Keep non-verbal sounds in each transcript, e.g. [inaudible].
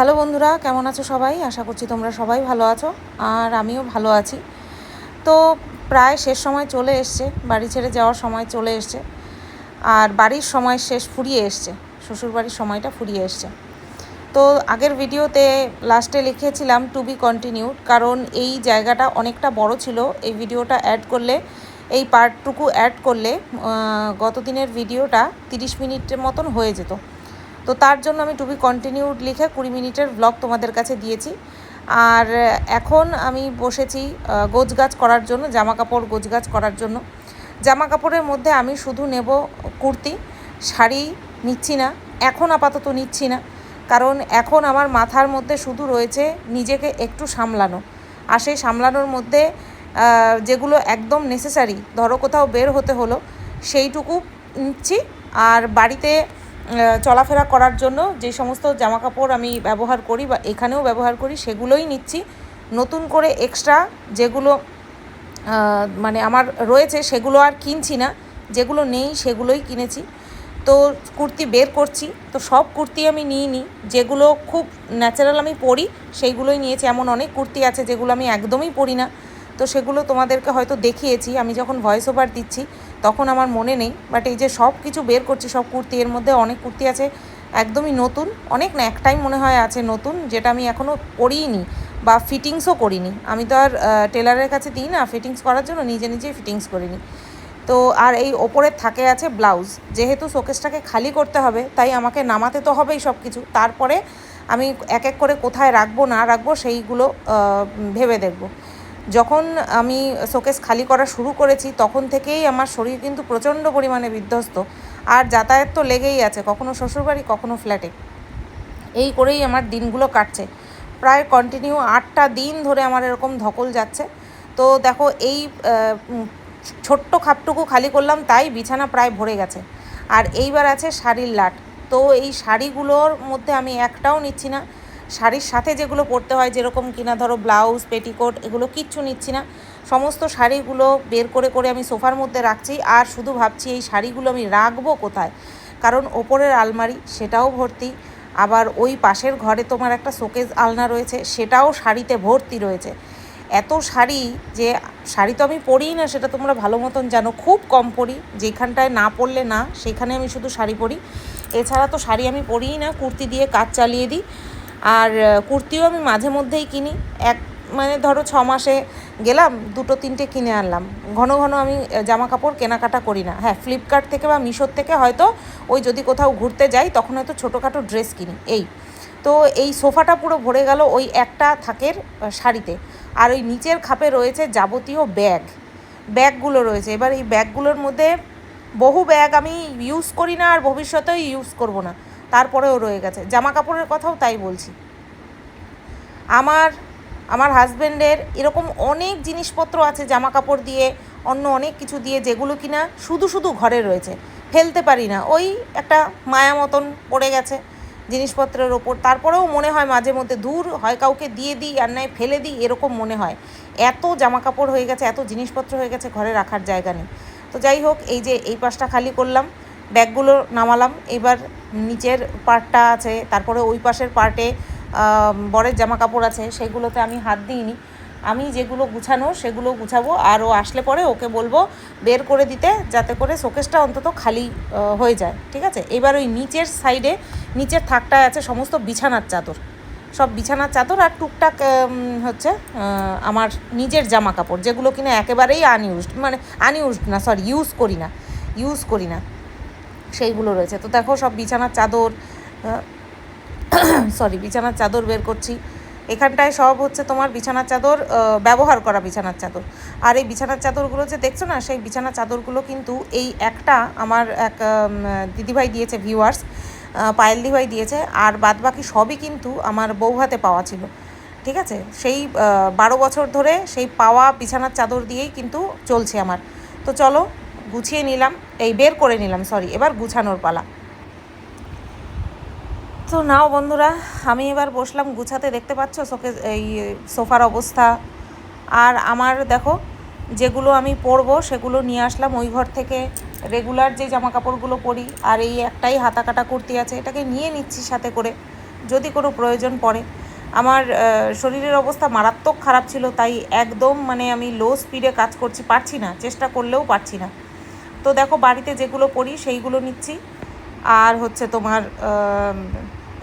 Hello বন্ধুরা, কেমন আছো সবাই? আশা করছি তোমরা সবাই ভালো আছো আর আমিও ভালো আছি। তো প্রায় শেষ সময় চলে এসছে, বাড়ি ছেড়ে যাওয়ার সময় চলে এসছে আর বাড়ির সময় শেষ ফুরিয়ে এসছে, শ্বশুরবাড়ির সময়টা ফুরিয়ে এসছে। তো আগের ভিডিওতে লাস্টে লিখেছিলাম টু বি কন্টিনিউড কারণ এই জায়গাটা অনেকটা বড় ছিল, এই ভিডিওটা অ্যাড করলে, এই পার্টটুকু অ্যাড করলে গত দিনের ভিডিওটা তিরিশ মিনিটের মতন হয়ে যেত। তো তার জন্য আমি টু বি কন্টিনিউড লিখে কুড়ি মিনিটের ব্লগ তোমাদের কাছে দিয়েছি। আর এখন আমি বসেছি গোছগাছ করার জন্য জামা কাপড় গোছগাছ করার জন্য। জামা কাপড়ের মধ্যে আমি শুধু নেব কুর্তি, শাড়ি নিচ্ছি না, এখন আপাতত নিচ্ছি না। কারণ এখন আমার মাথার মধ্যে শুধু রয়েছে নিজেকে একটু সামলানো। আর সেই সামলানোর মধ্যে যেগুলো একদম নেসেসারি ধরো কোথাও বের হতে হলো, সেইটুকু নিচ্ছি। আর বাড়িতে চলাফেরা করার জন্য যে সমস্ত জামা কাপড় আমি ব্যবহার করি বা এখানেও ব্যবহার করি, সেগুলোই নিচ্ছি। নতুন করে এক্সট্রা যেগুলো মানে আমার রয়েছে সেগুলো আর কিনছি না। যেগুলো নেই সেগুলোই কিনেছি। তো কুর্তি বের করছি। তো সব কুর্তি আমি নিই নি যেগুলো খুব ন্যাচারাল আমি পরি, সেইগুলোই নিয়েছি। এমন অনেক কুর্তি আছে যেগুলো আমি একদমই পরি না। তো সেগুলো তোমাদেরকে হয়তো দেখিয়েছি, আমি যখন ভয়েস ওভার দিচ্ছি, তখন আমার মনে নেই বাট এই যে সব কিছু বের করছি, সব কুর্তি, এর মধ্যে অনেক কুর্তি আছে, একদমই নতুন, অনেক না, একটাই মনে হয় আছে নতুন, যেটা আমি এখনও পরিনি বা ফিটিংসও করিনি। আমি তো আর টেলারের কাছে দিই না ফিটিংস করার জন্য নিজে নিজেই ফিটিংস করিনি। তো আর এই ওপরের থাকে আছে ব্লাউজ যেহেতু শোকেসটাকে খালি করতে হবে, তাই আমাকে নামাতে তো হবেই সব কিছু তারপরে আমি এক এক করে কোথায় রাখব, না রাখব, সেইগুলো ভেবে দেখব। যখন আমি শোকেস খালি করা শুরু করেছি, তখন থেকেই আমার শরীর কিন্তু প্রচণ্ড পরিমাণে বিধ্বস্ত। আর যাতায়াত তো লেগেই আছে, কখনো শ্বশুরবাড়ি, কখনো ফ্ল্যাটে। এই করেই আমার দিনগুলো কাটছে। প্রায় কন্টিনিউ আটটা দিন ধরে আমার এরকম ধকল যাচ্ছে। তো দেখো, এই ছোট্ট খাপটুকু খালি করলাম, তাই বিছানা প্রায় ভরে গেছে। আর এইবার আছে শাড়ির লাট। তো এই শাড়িগুলোর মধ্যে আমি একটাও নিচ্ছি না। শাড়ির সাথে যেগুলো পরতে হয়, যেরকম কিনা ধরো ব্লাউজ, পেটিকোট, এগুলো কিচ্ছু নিচ্ছি না। সমস্ত শাড়িগুলো বের করে করে আমি সোফার মধ্যে রাখছি আর শুধু ভাবছি এই শাড়িগুলো আমি রাখব কোথায়? কারণ ওপরের আলমারি, সেটাও ভর্তি। আবার ওই পাশের ঘরে তোমার একটা শোকেজ আলনা রয়েছে, সেটাও শাড়িতে ভর্তি রয়েছে। এত শাড়ি যে, শাড়ি তো আমি পরিই না, সেটা তোমরা ভালো মতন জানো। খুব কম পরি, যেখানটায় না পরলে না, সেখানে আমি শুধু শাড়ি পরি। এছাড়া তো শাড়ি আমি পরিই না, কুর্তি দিয়ে কাজ চালিয়ে দিই। আর কুর্তিও আমি মাঝে মধ্যেই কিনি। এক মানে ধরো ছ মাসে গেলাম, দুটো তিনটে কিনে আনলাম। ঘন ঘন আমি জামা কাপড় কেনাকাটা করি না। হ্যাঁ ফ্লিপকার্ট থেকে বা মিশোর থেকে হয়তো ওই যদি কোথাও ঘুরতে যাই, তখন হয়তো ছোটোখাটো ড্রেস কিনি। এই। তো এই সোফাটা পুরো ভরে গেল ওই একটা থাকের শাড়িতে। আর ওই নিচের খাপে রয়েছে যাবতীয় ব্যাগ। ব্যাগগুলো রয়েছে। এবার এই ব্যাগগুলোর মধ্যে বহু ব্যাগ আমি ইউজ করি না আর ভবিষ্যতেও ইউজ করব না। তারপরেও রয়ে গেছে। জামা কাপড়ের কথাও তাই বলছি। আমার আমার হাজব্যান্ডের এরকম অনেক জিনিসপত্র আছে জামা কাপড় দিয়ে, অন্য অনেক কিছু দিয়ে, যেগুলো কিনা শুধু শুধু ঘরে রয়েছে। ফেলতে পারি না। ওই একটা মায়া মতন পড়ে গেছে জিনিসপত্রের ওপর। তারপরেও মনে হয় মাঝে মধ্যে দূর হয় কাউকে দিয়ে দিই, আর নয় ফেলে দিই, এরকম মনে হয়। এত জামা কাপড় হয়ে গেছে, এত জিনিসপত্র হয়ে গেছে ঘরে রাখার জায়গা নেই। তো যাই হোক, এই যে এই পাশটা খালি করলাম। ব্যাগগুলো নামালাম। এবার নিচের পার্টটা আছে, তারপরে ওই পাশের পার্টে বরের জামা কাপড় আছে, সেগুলোতে আমি হাত দিইনি। আমি যেগুলো গুছানো সেগুলো গুছাবো, আর ও আসলে পরে ওকে বলব বের করে দিতে, যাতে করে শোকেসটা অন্তত খালি হয়ে যায়, ঠিক আছে? এবার ওই নিচের সাইডে, নিচের থাকটায় আছে সমস্ত বিছানার চাদর। সব বিছানার চাদর আর টুকটাক হচ্ছে আমার নিজের জামা কাপড় যেগুলো কিনা একেবারেই আনইউজড মানে আনইউজড না সরি ইউজ করি না ইউজ করি না। সেইগুলো রয়েছে। তো দেখো সব বিছানার চাদর সরি [coughs] বিছানার চাদর বের করছি। এখানটায় সব হচ্ছে তোমার বিছানার চাদর ব্যবহার করা বিছানার চাদর। আর এই বিছানার চাদরগুলো যে দেখছ না, সেই বিছানার চাদরগুলো কিন্তু এই একটা আমার এক দিদিভাই দিয়েছে ভিউয়ার্স পায়েল দিভাই দিয়েছে। আর বাদ বাকি সবই কিন্তু আমার বউ হাতে পাওয়া ছিল। ঠিক আছে? সেই বারো বছর ধরে সেই পাওয়া বিছানার চাদর দিয়েই কিন্তু চলছে আমার। তো চলো গুছিয়ে নিলাম, এই বের করে নিলাম সরি এবার গুছানোর পালা। তো নাও বন্ধুরা, আমি এবার বসলাম গুছাতে, দেখতে পাচ্ছ সোকে এই সোফার অবস্থা। আর আমার দেখো, যেগুলো আমি পরবো, সেগুলো নিয়ে আসলাম ওই ঘর থেকে। রেগুলার যে জামা কাপড়গুলো পরি, আর এই একটাই হাতা কাটা কুর্তি আছে, এটাকে নিয়ে নিচ্ছি সাথে করে, যদি কোনো প্রয়োজন পড়ে। আমার শরীরের অবস্থা মারাত্মক খারাপ ছিল, তাই একদম মানে আমি লো স্পিডে কাজ করছি, পারছি না, চেষ্টা করলেও পারছি না। তো দেখো বাড়িতে যেগুলো পরি, সেইগুলো নিচ্ছি। আর হচ্ছে তোমার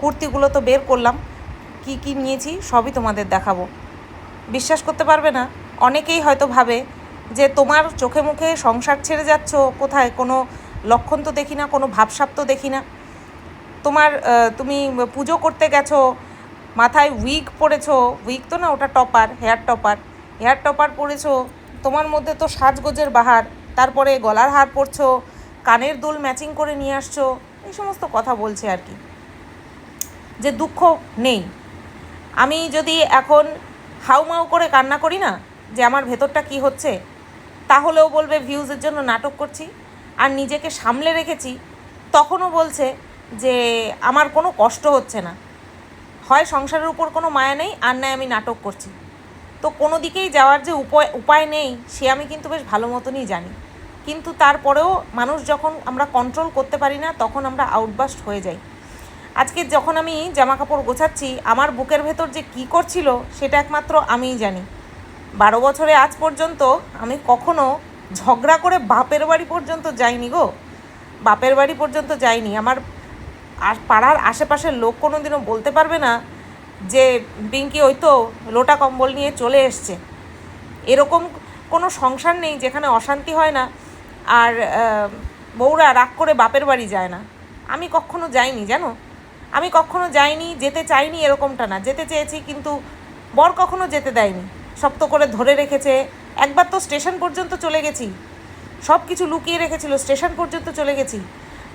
কুর্তিগুলো তো বের করলাম। কি কি নিয়েছি সবই তোমাদের দেখাবো। বিশ্বাস করতে পারবে না? অনেকেই হয়তো ভাবে যে তোমার চোখে মুখে সংসার ছেড়ে যাচ্ছ, কোথায় কোনো লক্ষণ তো দেখি না, কোনো ভাবসাপ তো দেখি না। তোমার তুমি পুজো করতে গেছো, মাথায় উইগ পরেছো, উইগ তো না ওটা topper, hair topper. Hair topper পরেছো, তোমার মধ্যে তো সাজগোজের বাহার। তারপরে গলার হার পরছো, কানের দুল ম্যাচিং করে নিয়ে আসছো, এই সমস্ত কথা বলছে আর কি। যে দুঃখ নেই। আমি যদি এখন হাউমাউ করে কান্না করি না, যে আমার ভেতরটা কি হচ্ছে, তাহলেও বলবে ভিউজের জন্য নাটক করছি, আর নিজেকে সামলে রেখেছি, তখনও বলছে যে আমার কোনো কষ্ট হচ্ছে না। হয় সংসারের উপর কোনো মায়া নেই, আর নয় আমি নাটক করছি। তো কোনো দিকেই যাওয়ার যে উপায় উপায় নেই, সে আমি কিন্তু বেশ ভালো মতনই জানি। কিন্তু তারপরেও মানুষ যখন আমরা কন্ট্রোল করতে পারি না, তখন আমরা আউটবাস্ট হয়ে যাই। আজকে যখন আমি জামা কাপড় গোছাচ্ছি, আমার বুকের ভেতর যে কী করছিল, সেটা একমাত্র আমিই জানি। বারো বছরে আজ পর্যন্ত আমি কখনো ঝগড়া করে বাপের বাড়ি পর্যন্ত যাইনি গো। বাপের বাড়ি পর্যন্ত যাইনি। আমার পাড়ার আশেপাশের লোক কোনো দিনও বলতে পারবে না যে, পিঙ্কি, ওই তো লোটা কম্বল নিয়ে চলে এসছে। এরকম কোনো সংসার নেই যেখানে অশান্তি হয় না। আর বউরা রাগ করে বাপের বাড়ি যায় না। আমি কখনো যাইনি, জানো? আমি কখনো যাইনি, যেতে চাইনি এরকমটা না। যেতে চেয়েছি, কিন্তু বর কখনো যেতে দেয়নি। শক্ত করে ধরে রেখেছে। একবার তো স্টেশন পর্যন্ত চলে গেছি। সব কিছু লুকিয়ে রেখেছিল, স্টেশন পর্যন্ত চলে গেছি।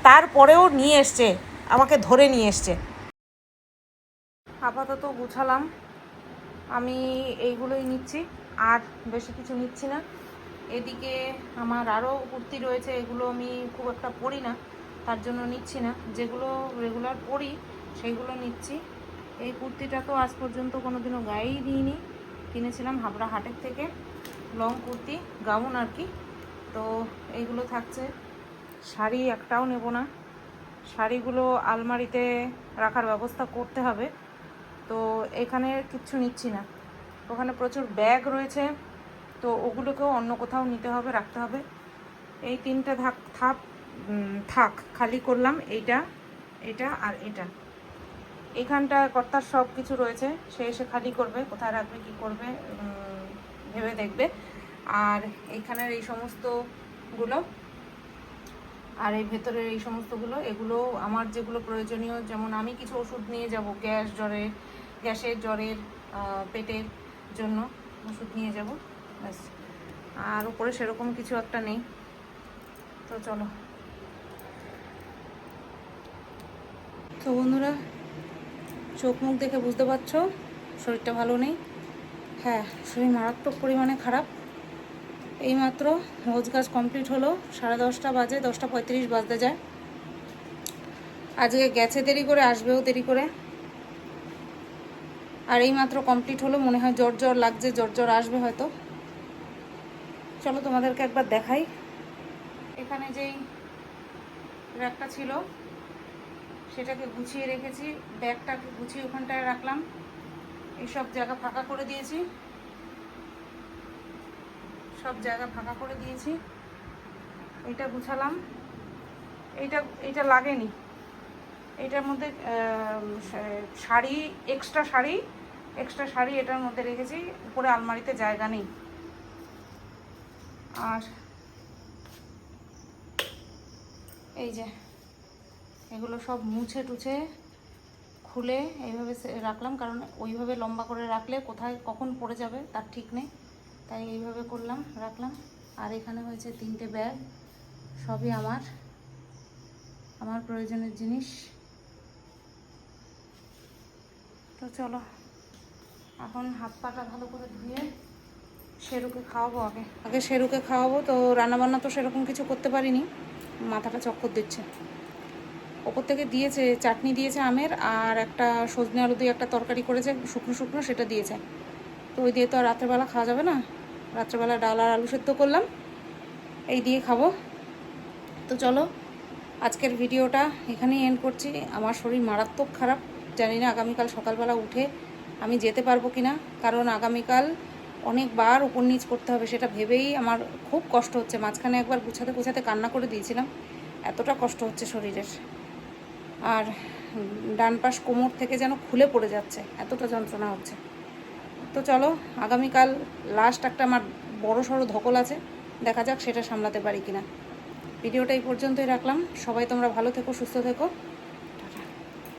তারপরেও নিয়ে এসছে, আমাকে ধরে নিয়ে এসছে। আপাতত গুছালাম। আমি এইগুলোই নিচ্ছি, আর বেশি কিছু নিচ্ছি না। এদিকে আমার আরও কুর্তি রয়েছে, এগুলো আমি খুব একটা পরি না, তার জন্য নিচ্ছি না। যেগুলো রেগুলার পরি, সেইগুলো নিচ্ছি। এই কুর্তিটা তো আজ পর্যন্ত কোনো দিনও গায়েই দিইনি। কিনেছিলাম হাবড়া হাটের থেকে লং কুর্তি, গাউন আর কি। তো এইগুলো থাকছে। শাড়ি একটাও নেব না। শাড়িগুলো আলমারিতে রাখার ব্যবস্থা করতে হবে। তো এখানে কিচ্ছু নিচ্ছি না। ওখানে প্রচুর ব্যাগ রয়েছে। তো ওগুলোকেও অন্য কোথাও নিতে হবে, রাখতে হবে। এই তিনটা থাক থাক থাক, খালি করলাম এইটা, এটা আর এটা। এখানটা কর্তার সব কিছু রয়েছে, সে এসে খালি করবে, কোথায় রাখবে, কি করবে ভেবে দেখবে। আর এইখানের এই সমস্তগুলো, আর এই ভেতরের এই সমস্তগুলো, এগুলো আমার যেগুলো প্রয়োজনীয়, যেমন আমি কিছু ওষুধ নিয়ে যাব গ্যাস জ্বরের গ্যাসের জ্বরের পেটের জন্য ওষুধ নিয়ে যাব। ব্যাস। আর উপরে সেরকম কিছু একটা নেই। তো চলো। তো বন্ধুরা, চোখ মুখ দেখে বুঝতে পারছ, শরীরটা ভালো নেই। হ্যাঁ শরীর মারাত্মক পরিমাণে খারাপ। এইমাত্র রোজ কাজ কমপ্লিট হলো, সাড়ে দশটা বাজে, দশটা পঁয়ত্রিশ বাজতে যায়। আজকে গেছে দেরি করে, আসবেও দেরি করে। আর এইমাত্র কমপ্লিট হলো, মনে হয় জ্বর জ্বর লাগছে, জ্বর জ্বর আসবে হয়তো। চলো তোমাদেরকে একবার দেখাই। এখানে যেই র্যাকটা ছিল, সেটাকে গুছিয়ে রেখেছি, ব্যাগটাকে গুছিয়ে ওখানটায় রাখলাম। এইসব জায়গা ফাঁকা করে দিয়েছি। সব জায়গা ফাঁকা করে দিয়েছি। এইটা গুছালাম। এইটা এইটা লাগেনি। এটার মধ্যে শাড়ি এক্সট্রা শাড়ি এক্সট্রা শাড়ি এটার মধ্যে রেখেছি। উপরে আলমারিতে জায়গা নেই। আর এই যে, এগুলো সব মুছে টুছে খুলে এইভাবে রাখলাম, কারণ ওইভাবে লম্বা করে রাখলে কোথায় কখন পড়ে যাবে তার ঠিক নেই। তাই এইভাবে করলাম, রাখলাম। আর এখানে হয়েছে তিনটে ব্যাগ, সবই আমার আমার প্রয়োজনের জিনিস। তো চলো, এখন হাত পাটা ভালো করে ধুয়ে শেরুকে খাওয়াবো আগে। আগে শেরুকে খাওয়াবো, তো রান্নাবান্না তো সেরকম কিছু করতে পারিনি। মাথাটা চক্কর দিচ্ছে। ওপর থেকে দিয়েছে, চাটনি দিয়েছে আমের, আর একটা সজনে আলু দিয়ে একটা তরকারি করেছে, শুকনো শুকনো, সেটা দিয়েছে। তো ওই দিয়ে তো আর রাত্রেবেলা খাওয়া যাবে না। রাত্রেবেলা ডাল আর আলু সেদ্ধ করলাম। এই দিয়ে খাব। তো চলো, আজকের ভিডিওটা এখানেই এন্ড করছি। আমার শরীর মারাত্মক খারাপ। জানি না আগামীকাল সকালবেলা উঠে আমি যেতে পারব কি না কারণ আগামীকাল অনেকবার উপর নিচ করতে হবে সেটা ভেবেই আমার খুব কষ্ট হচ্ছে। মাঝখানে একবার গুছাতে গুছাতে কান্না করে দিয়েছিলাম। এতটা কষ্ট হচ্ছে শরীরের। আর ডান পাশ কোমর থেকে যেন খুলে পড়ে যাচ্ছে, এতটা যন্ত্রণা হচ্ছে। তো চলো, আগামীকাল লাস্ট একটা আমার বড় সড়ো ধকল আছে। দেখা যাক সেটা সামলাতে পারি কিনা। ভিডিওটা এই পর্যন্তই রাখলাম। সবাই তোমরা ভালো থেকো, সুস্থ থেকো।